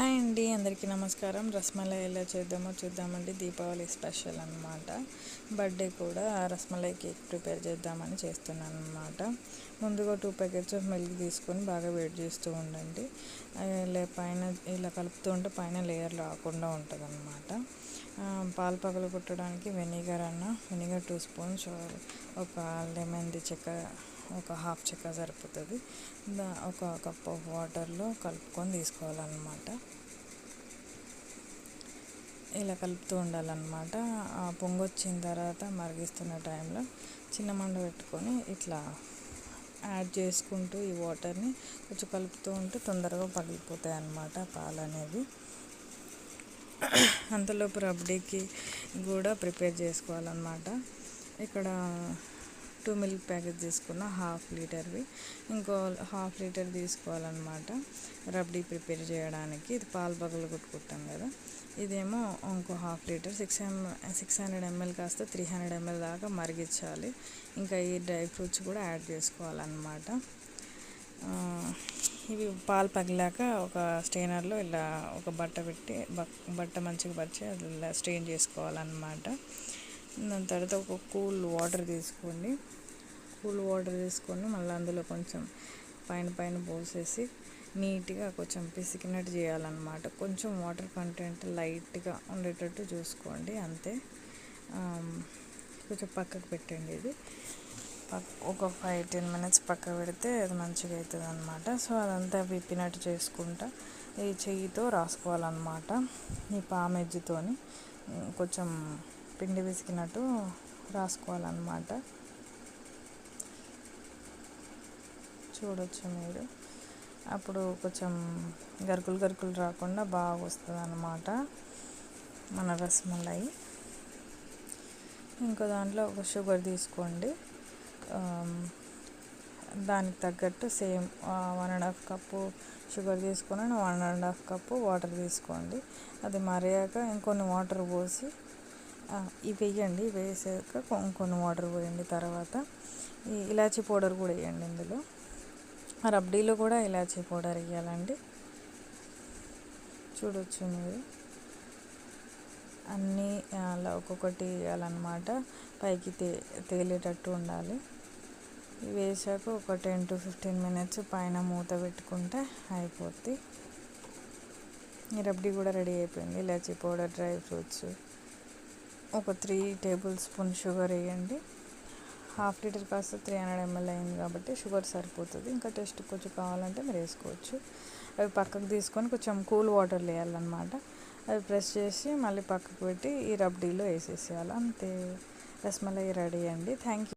Hi అండి అందరికీ నమస్కారం. రస్మలై ఎలా చేద్దామో చూద్దామండి. దీపావళి స్పెషల్ అనమాట బర్త్డే కూడా రస్మలై కేక్ ప్రిపేర్ చేద్దామని చేస్తున్నాను అనమాట ముందుగా టూ ప్యాకెట్స్ ఆఫ్ మిల్క్ తీసుకొని బాగా వేడి చేస్తూ ఉండండి. ఇలా పైన ఇలా కలుపుతూ ఉంటే పైన లేయర్ రాకుండా ఉంటుంది అనమాట పాలు పగలు కొట్టడానికి వెనిగర్ అన్న వెనిగర్ టూ స్పూన్స్ ఒక లెమన్ది చెక్క ఒక హాఫ్ చెక్క సరిపోతుంది. ఒక కప్ ఆఫ్ వాటర్లో కలుపుకొని తీసుకోవాలన్నమాట. ఇలా కలుపుతూ ఉండాలన్నమాట. ఆ పొంగు వచ్చిన తర్వాత మరిగిస్తున్న టైంలో చిన్న మండ పెట్టుకొని ఇట్లా యాడ్ చేసుకుంటూ ఈ వాటర్ని కొంచెం కలుపుతూ ఉంటే తొందరగా పగిలిపోతాయి అన్నమాట పాలు అనేది అంతలోపు రబ్డీకి కూడా ప్రిపేర్ చేసుకోవాలన్నమాట. ఇక్కడ టూ మిల్క్ ప్యాకెట్ తీసుకున్న హాఫ్ లీటర్వి. ఇంకో హాఫ్ లీటర్ తీసుకోవాలన్నమాట. రబ్డీ ప్రిపేర్ చేయడానికి. ఇది పాలు పగలు కొట్టుకుంటాం కదా. ఇదేమో ఇంకో half litre. Six M six hundred ML కాస్త త్రీ హండ్రెడ్ ఎంఎల్ దాకా మరిగించాలి. ఇంకా ఈ డ్రై ఫ్రూట్స్ కూడా యాడ్ చేసుకోవాలన్నమాట. ఇవి పాలు పగిలాక ఒక స్టెయినర్లో ఇలా ఒక బట్ట పెట్టి బట్ట మంచిగా పరిచి ఇలా స్టెయిన్ చేసుకోవాలన్నమాట. దాని తర్వాత ఒక కూల్ వాటర్ తీసుకోండి. కూల్ వాటర్ తీసుకొని మళ్ళీ అందులో కొంచెం పైన పైన పోసేసి నీట్గా కొంచెం పిసికినట్టు చేయాలన్నమాట. కొంచెం వాటర్ కంటెంట్ లైట్గా ఉండేటట్టు చూసుకోండి. అంతే. కొంచెం పక్కకు పెట్టండి ఇది. ఒక ఫైవ్ టెన్ మినిట్స్ పక్క పెడితే అది మంచిగా అవుతుంది అనమాట సో అదంతా విప్పినట్టు చేసుకుంటా. ఈ చెయ్యితో రాసుకోవాలన్నమాట. ఈ పామెజ్జితోని. కొంచెం పిండి విసికినట్టు రాసుకోవాలన్నమాట. చూడొచ్చు మీరు. అప్పుడు కొంచెం గరుకులు గరుకులు రాకుండా బాగా వస్తుంది అన్నమాట మన రసమలై ఇంకో దాంట్లో ఒక షుగర్ తీసుకోండి. దానికి తగ్గట్టు same one and half cup sugar తీసుకొని one and half cup water తీసుకోండి. అది మరిగాక ఇంకొన్ని వాటర్ పోసి ఇవి వేయండి. వేసాక కొన్ని వాటర్ పోయండి తర్వాత. ఈ ఇలాచీ పౌడర్ కూడా వేయండి ఇందులో. రబ్డీలో కూడా ఇలాచీ పౌడర్ వేయాలండి. చూడొచ్చు మీరు. అన్నీ అలా ఒక్కొక్కటి వేయాలన్నమాట. పైకి తే తేలేటట్టు ఉండాలి. వేసాక ఒక టెన్ టు ఫిఫ్టీన్ మినిట్స్ పైన మూత పెట్టుకుంటే అయిపోద్ది. ఈ రబ్డీ కూడా రెడీ అయిపోయింది. ఇలాచీ పౌడర్ డ్రై ఫ్రూట్స్. ఒక త్రీ టేబుల్ స్పూన్ షుగర్ వేయండి. హాఫ్ లీటర్ కాస్త త్రీ హండ్రెడ్ ఎంఎల్ అయింది కాబట్టి షుగర్ సరిపోతుంది. ఇంకా టేస్ట్ కొంచెం కావాలంటే మీరు వేసుకోవచ్చు. అవి పక్కకు తీసుకొని కొంచెం కూల్ వాటర్ వేయాలన్నమాట. అవి ప్రెస్ చేసి మళ్ళీ పక్కకు పెట్టి ఈ రబ్డీలో వేసేసేయాలి. అంతే. రసమలై రెడీ అండి. Thank you